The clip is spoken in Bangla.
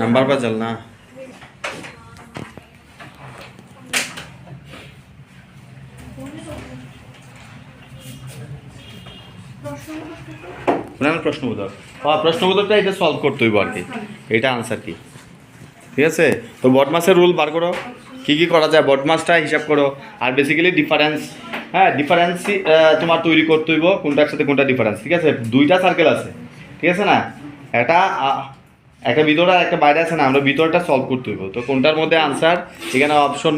নাম্বার বাজাল না। না প্রশ্নবোধক। হ্যাঁ প্রশ্নবোধকটা এটা সলভ করতে হইব আর কি। এটা আনসার কি? ঠিক আছে? তো বটমাসের রুল বার করো। কী কী করা যায়? বটমাসটা হিসাব করো। আর বেসিক্যালি ডিফারেন্স হ্যাঁ ডিফারেন্সই তোমার তৈরি করতে হইব কোনটার সাথে কোনটা ডিফারেন্স ঠিক আছে? দুইটা সার্কেল আছে। ঠিক আছে না? এটা একটা ভিতরে একটা বাইরে আছে না, আমরা ভিতরটা সলভ করতে হইব। তো কোনটার মধ্যে আনসার এখানে অপশন